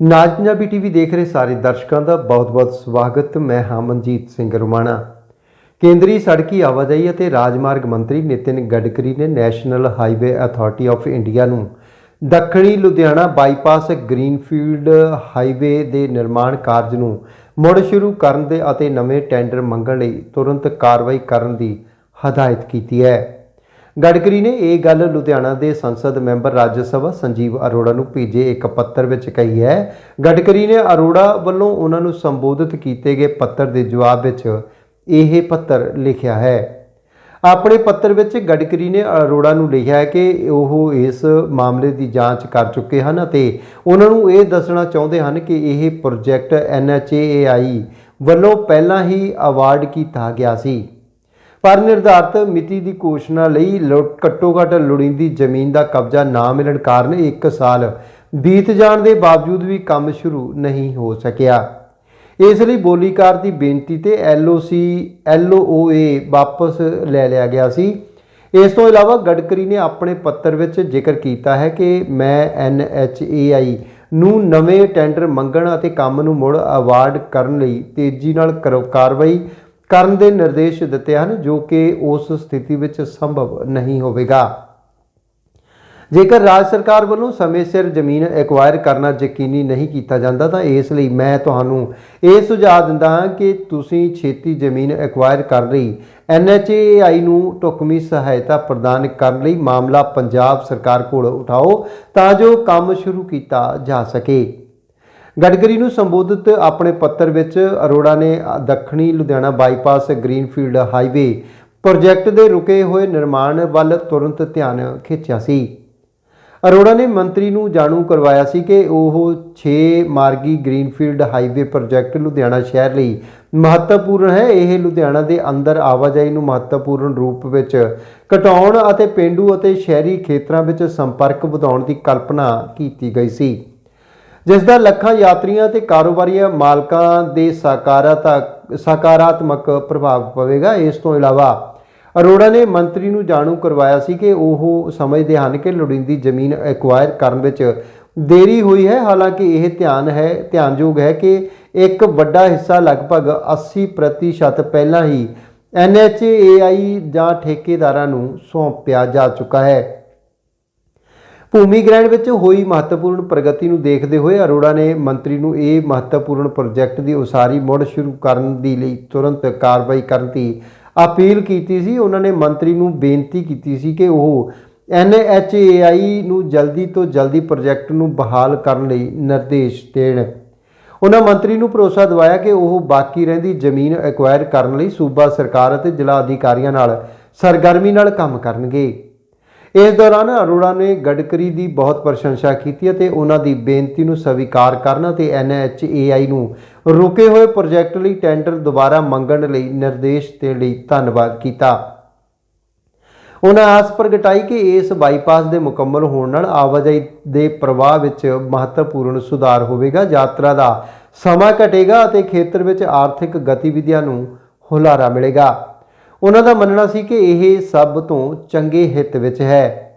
ਨਾਜ Punjabi TV ਦੇਖ ਰਹੇ ਸਾਰੇ ਦਰਸ਼ਕਾਂ ਦਾ ਬਹੁਤ-ਬਹੁਤ ਸਵਾਗਤ। ਮੈਂ ਹਾਂ ਮਨਜੀਤ ਸਿੰਘ ਰੁਮਾਣਾ। ਕੇਂਦਰੀ ਸੜਕੀ ਆਵਾਜਾਈ ਅਤੇ ਰਾਜਮਾਰਗ ਮੰਤਰੀ ਨਿਤਿਨ ਗਡਕਰੀ ਨੇ national highway authority of India ਨੂੰ ਦੱਖਣੀ ਲੁਧਿਆਣਾ ਬਾਈਪਾਸ ਗ੍ਰੀਨਫੀਲਡ ਹਾਈਵੇ ਦੇ ਨਿਰਮਾਣ ਕਾਰਜ ਨੂੰ ਮੁੜ ਸ਼ੁਰੂ ਕਰਨ ਦੇ ਅਤੇ ਨਵੇਂ ਟੈਂਡਰ ਮੰਗਣ ਲਈ ਤੁਰੰਤ ਕਾਰਵਾਈ ਕਰਨ ਦੀ ਹਦਾਇਤ ਕੀਤੀ ਹੈ। ਗਡਕਰੀ ਨੇ ਇਹ ਗੱਲ ਲੁਧਿਆਣਾ ਦੇ ਸੰਸਦ ਮੈਂਬਰ ਰਾਜ ਸਭਾ ਸੰਜੀਵ ਅਰੋੜਾ ਨੂੰ ਭੇਜੇ ਇੱਕ ਪੱਤਰ ਵਿੱਚ ਕਹੀ ਹੈ, ਗਡਕਰੀ ਨੇ ਅਰੋੜਾ ਵੱਲੋਂ ਉਹਨਾਂ ਨੂੰ ਸੰਬੋਧਿਤ ਕੀਤੇ ਗਏ ਪੱਤਰ ਦੇ ਜਵਾਬ ਵਿੱਚ ਇਹ ਪੱਤਰ ਲਿਖਿਆ ਹੈ। ਆਪਣੇ ਪੱਤਰ ਵਿੱਚ ਗਡਕਰੀ ਨੇ ਅਰੋੜਾ ਨੂੰ ਲਿਖਿਆ ਹੈ ਕਿ ਉਹ ਇਸ ਮਾਮਲੇ ਦੀ ਜਾਂਚ ਕਰ ਚੁੱਕੇ ਹਨ ਅਤੇ ਉਹਨਾਂ ਨੂੰ ਇਹ ਦੱਸਣਾ ਚਾਹੁੰਦੇ ਹਨ ਕਿ ਇਹ ਪ੍ਰੋਜੈਕਟ NHAI ਵੱਲੋਂ ਪਹਿਲਾਂ ਹੀ ਅਵਾਰਡ ਕੀਤਾ ਗਿਆ ਸੀ। ਪਰ ਨਿਰਧਾਰਤ ਮਿਤੀ ਦੀ ਘੋਸ਼ਣਾ ਲਈ ਲੋ- ਘੱਟੋ-ਘੱਟ ਲੋੜੀਂਦੀ ਜ਼ਮੀਨ ਦਾ ਕਬਜ਼ਾ ਨਾ ਮਿਲਣ ਕਾਰਨ 1 ਸਾਲ ਬੀਤ ਜਾਣ ਦੇ ਬਾਵਜੂਦ ਵੀ ਕੰਮ ਸ਼ੁਰੂ ਨਹੀਂ ਹੋ ਸਕਿਆ। ਇਸ ਲਈ ਬੋਲੀਕਾਰ ਦੀ ਬੇਨਤੀ ਤੇ LOC LOA ਵਾਪਸ ਲੈ ਲਿਆ ਗਿਆ ਸੀ। ਇਸ ਤੋਂ ਇਲਾਵਾ ਗਡਕਰੀ ਨੇ ਆਪਣੇ ਪੱਤਰ ਵਿੱਚ ਜ਼ਿਕਰ ਕੀਤਾ ਹੈ ਕਿ ਮੈਂ NHAI ਨੂੰ ਨਵੇਂ ਟੈਂਡਰ ਮੰਗਣ ਅਤੇ ਕੰਮ ਨੂੰ ਮੁੜ ਅਵਾਰਡ ਕਰਨ ਲਈ ਤੇਜ਼ੀ ਨਾਲ ਕਰੋ- ਕਾਰਵਾਈ ਕਰਨ ਦੇ ਨਿਰਦੇਸ਼ ਦਿੱਤੇ ਹਨ, ਜੋ ਕਿ ਉਸ ਸਥਿਤੀ ਵਿੱਚ ਸੰਭਵ ਨਹੀਂ ਹੋਵੇਗਾ। ਜੇਕਰ ਰਾਜ ਸਰਕਾਰ ਵੱਲੋਂ ਸਮੇਂ ਸਿਰ ਜ਼ਮੀਨ ਐਕਵਾਇਰ ਕਰਨਾ ਯਕੀਨੀ ਨਹੀਂ ਕੀਤਾ ਜਾਂਦਾ, ਤਾਂ ਇਸ ਲਈ ਮੈਂ ਤੁਹਾਨੂੰ ਇਹ ਸੁਝਾਅ ਦਿੰਦਾ ਹਾਂ ਕਿ ਤੁਸੀਂ ਛੇਤੀ ਜ਼ਮੀਨ ਐਕਵਾਇਰ ਕਰਨ ਲਈ NHAI ਨੂੰ ਢੁਕਵੀਂ ਸਹਾਇਤਾ ਪ੍ਰਦਾਨ ਕਰਨ ਲਈ ਮਾਮਲਾ ਪੰਜਾਬ ਸਰਕਾਰ ਕੋਲ ਉਠਾਓ, ਤਾਂ ਜੋ ਕੰਮ ਸ਼ੁਰੂ ਕੀਤਾ ਜਾ ਸਕੇ। ਗਡਕਰੀ ਨੂੰ ਸੰਬੋਧਿਤ ਆਪਣੇ ਪੱਤਰ ਵਿੱਚ ਅਰੋੜਾ ਨੇ ਦੱਖਣੀ Ludhiana bypass greenfield highway project ਦੇ ਰੁਕੇ ਹੋਏ ਨਿਰਮਾਣ ਵੱਲ ਤੁਰੰਤ ਧਿਆਨ ਖਿੱਚਿਆ ਸੀ। ਅਰੋੜਾ ਨੇ ਮੰਤਰੀ ਨੂੰ ਜਾਣੂ ਕਰਵਾਇਆ ਸੀ ਕਿ ਉਹ 6 ਮਾਰਗੀ ਗ੍ਰੀਨਫੀਲਡ ਹਾਈਵੇ ਪ੍ਰੋਜੈਕਟ ਲੁਧਿਆਣਾ ਸ਼ਹਿਰ ਲਈ ਮਹੱਤਵਪੂਰਨ ਹੈ। ਇਹ ਲੁਧਿਆਣਾ ਦੇ ਅੰਦਰ ਆਵਾਜਾਈ ਨੂੰ ਮਹੱਤਵਪੂਰਨ ਰੂਪ ਵਿੱਚ ਘਟਾਉਣ ਅਤੇ ਪਿੰਡੂ ਅਤੇ ਸ਼ਹਿਰੀ ਖੇਤਰਾਂ ਵਿੱਚ ਸੰਪਰਕ ਵਧਾਉਣ ਦੀ ਕਲਪਨਾ ਕੀਤੀ ਗਈ ਸੀ। ਜਿਸ ਦਾ ਲੱਖਾਂ ਯਾਤਰੀਆਂ ਤੇ ਕਾਰੋਬਾਰੀਆਂ ਮਾਲਕਾਂ ਦੇ ਸਕਾਰਾਤਮਕ ਸਕਾਰਾਤਮਕ ਪ੍ਰਭਾਵ ਪਵੇਗਾ। ਇਸ ਤੋਂ ਇਲਾਵਾ ਅਰੋੜਾ ਨੇ ਮੰਤਰੀ ਨੂੰ ਜਾਣੂ ਕਰਵਾਇਆ ਸੀ ਕਿ ਉਹ ਸਮਝਦੇ ਹਨ ਕਿ ਲੋੜੀਂਦੀ ਜ਼ਮੀਨ ਐਕਵਾਇਰ ਕਰਨ ਵਿੱਚ ਦੇਰੀ ਹੋਈ ਹੈ। ਹਾਲਾਂਕਿ ਇਹ ਧਿਆਨ ਹੈ, ਧਿਆਨਯੋਗ ਹੈ ਕਿ ਇੱਕ ਵੱਡਾ ਹਿੱਸਾ ਲਗਭਗ 80% ਪਹਿਲਾਂ ਹੀ NHAI ਜਾਂ ਠੇਕੇਦਾਰਾਂ ਨੂੰ ਸੌਂਪਿਆ ਜਾ ਚੁੱਕਾ ਹੈ। ਭੂਮੀ ਗ੍ਰਹਿਣ ਵਿੱਚ ਹੋਈ ਮਹੱਤਵਪੂਰਨ ਪ੍ਰਗਤੀ ਨੂੰ ਦੇਖਦੇ ਹੋਏ ਅਰੋੜਾ ਨੇ ਮੰਤਰੀ ਨੂੰ ਇਹ ਮਹੱਤਵਪੂਰਨ ਪ੍ਰੋਜੈਕਟ ਦੀ ਉਸਾਰੀ ਮੁੜ ਸ਼ੁਰੂ ਕਰਨ ਦੀ ਲਈ ਤੁਰੰਤ ਕਾਰਵਾਈ ਕਰਨ ਦੀ ਅਪੀਲ ਕੀਤੀ ਸੀ। ਉਹਨਾਂ ਨੇ ਮੰਤਰੀ ਨੂੰ ਬੇਨਤੀ ਕੀਤੀ ਸੀ ਕਿ ਉਹ NHAI ਨੂੰ ਜਲਦੀ ਤੋਂ ਜਲਦੀ ਪ੍ਰੋਜੈਕਟ ਨੂੰ ਬਹਾਲ ਕਰਨ ਲਈ ਨਿਰਦੇਸ਼ ਦੇਣ। ਉਹਨਾਂ ਮੰਤਰੀ ਨੂੰ ਭਰੋਸਾ ਦਿਵਾਇਆ ਕਿ ਉਹ ਬਾਕੀ ਰਹਿੰਦੀ ਜ਼ਮੀਨ ਐਕਵਾਇਰ ਕਰਨ ਲਈ ਸੂਬਾ ਸਰਕਾਰ ਅਤੇ ਜ਼ਿਲ੍ਹਾ ਅਧਿਕਾਰੀਆਂ ਨਾਲ ਸਰਗਰਮੀ ਨਾਲ ਕੰਮ ਕਰਨਗੇ। ਇਸ ਦੌਰਾਨ ਅਰੋੜਾ ਨੇ ਗਡਕਰੀ ਦੀ ਬਹੁਤ ਪ੍ਰਸ਼ੰਸਾ ਕੀਤੀ ਅਤੇ ਉਹਨਾਂ ਦੀ ਬੇਨਤੀ ਨੂੰ ਸਵੀਕਾਰ ਕਰਨ ਅਤੇ NHAI ਨੂੰ ਰੁਕੇ ਹੋਏ ਪ੍ਰੋਜੈਕਟ ਲਈ ਟੈਂਡਰ ਦੁਬਾਰਾ ਮੰਗਣ ਲਈ ਨਿਰਦੇਸ਼ ਦੇਣ ਲਈ ਧੰਨਵਾਦ ਕੀਤਾ। ਉਹਨਾਂ ਆਸ ਪ੍ਰਗਟਾਈ ਕਿ ਇਸ ਬਾਈਪਾਸ ਦੇ ਮੁਕੰਮਲ ਹੋਣ ਨਾਲ ਆਵਾਜਾਈ ਦੇ ਪ੍ਰਵਾਹ ਵਿੱਚ ਮਹੱਤਵਪੂਰਨ ਸੁਧਾਰ ਹੋਵੇਗਾ, ਯਾਤਰਾ ਦਾ ਸਮਾਂ ਘਟੇਗਾ ਅਤੇ ਖੇਤਰ ਵਿੱਚ ਆਰਥਿਕ ਗਤੀਵਿਧੀਆਂ ਨੂੰ ਹੁਲਾਰਾ ਮਿਲੇਗਾ। ਉਹਨਾਂ ਦਾ ਮੰਨਣਾ ਸੀ ਕਿ ਇਹ ਸਭ ਤੋਂ ਚੰਗੇ ਹਿੱਤ ਵਿੱਚ ਹੈ।